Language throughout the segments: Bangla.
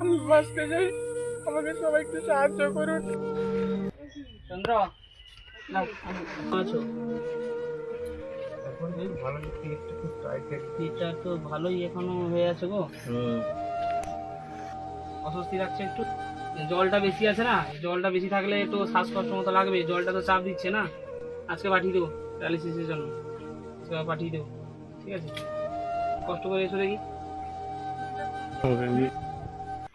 আমি বাঁচতে চাই আমাকে সবাই একটু সাহায্য করুন। চন্দ্র আছো। পেটটা তো ভালোই এখনও হয়ে আছে গো। অস্বস্তি লাগছে একটু। জলটা বেশি আছে না জলটা বেশি থাকলে একটু শ্বাসকষ্ট মতো লাগবে। জলটা তো চাপ দিচ্ছে না। আজকে পাঠিয়ে দেবো ডায়ালিসিসের জন্য। পাঠিয়ে দেবো। ঠিক আছে? কষ্ট করে এসো দেখি।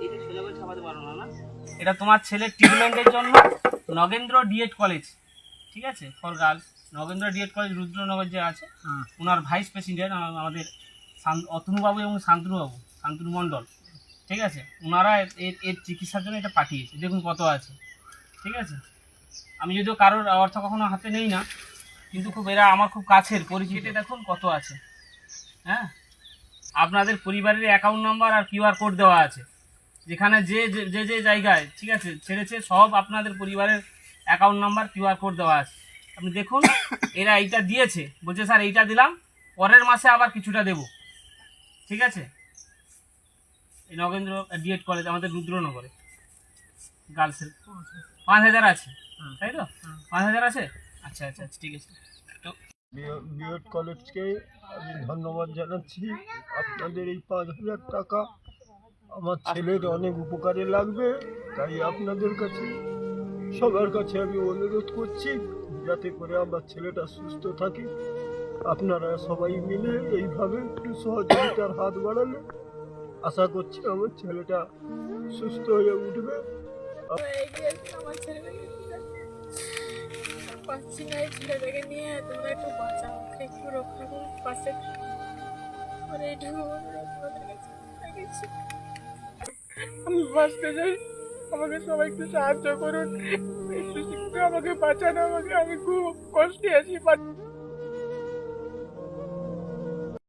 এটা ছেলে বলে ছাপাতে পারো না না? এটা তোমার ছেলের ট্রিটমেন্টের জন্য নগেন্দ্র ডিএড কলেজ। ঠিক আছে? For girls Nagendra D Ed college Rudranagar যে আছে ওনার ভাইস প্রেসিডেন্ট আমাদের অতনুবাবু এবং শান্তনুবাবু শান্তনু মণ্ডল ঠিক আছে? ওনারা এর- এর এর চিকিৎসার জন্য এটা পাঠিয়েছে। দেখুন কত আছে। ঠিক আছে? আমি যদিও কারোর অর্থ কখনো হাতে নেই না কিন্তু খুব এরা আমার খুব কাছের পরিচিত। দেখুন কত আছে। হ্যাঁ? আপনাদের পরিবারের অ্যাকাউন্ট নাম্বার আর কিউআর কোড দেওয়া আছে। যেখানে যে যে- যে যে জায়গায় ঠিক আছে ছেড়েছে সব আপনাদের পরিবারের অ্যাকাউন্ট নাম্বার কিউআর কোড দেওয়া আছে। আপনি দেখুন এরা এইটা দিয়েছে। বলছে স্যার এইটা দিলাম পরের মাসে আবার কিছুটা দেব। ঠিক আছে? এই নগেন্দ্র ডিএড কলেজ আমাদের রুদ্রনগরে। গার্লসের পাঁচ হাজার আছে। তাই তো? পাঁচ হাজার আছে? আচ্ছা আচ্ছা আচ্ছা, ঠিক আছে। তো বিএড কলেজকে আমি ধন্যবাদ জানাচ্ছি। আপনাদের এই পাঁচ হাজার টাকা আমার ছেলের অনেক উপকারে লাগবে, তাই আপনাদের কাছে, সবার কাছে আমি অনুরোধ করছি, যাতে করে আমার ছেলেটা সুস্থ থাকে। আপনারা সবাই মিলে এইভাবে একটু সহযোগিতার হাত বাড়ালে, আশা করছি আমার ছেলেটা সুস্থ হয়ে উঠবে। পাচ্ছি না ছেলেটাকে নিয়ে, তোমরা একটু বাঁচাও একটু রক্ষা করো, পাশে। মানে তোমাদের কাছে। আমি বাঁচতে চাই। আমাকে সবাই একটু সাহায্য করুন। একটু আমাকে বাঁচানো আমাকে। আমি খুব কষ্টে আছি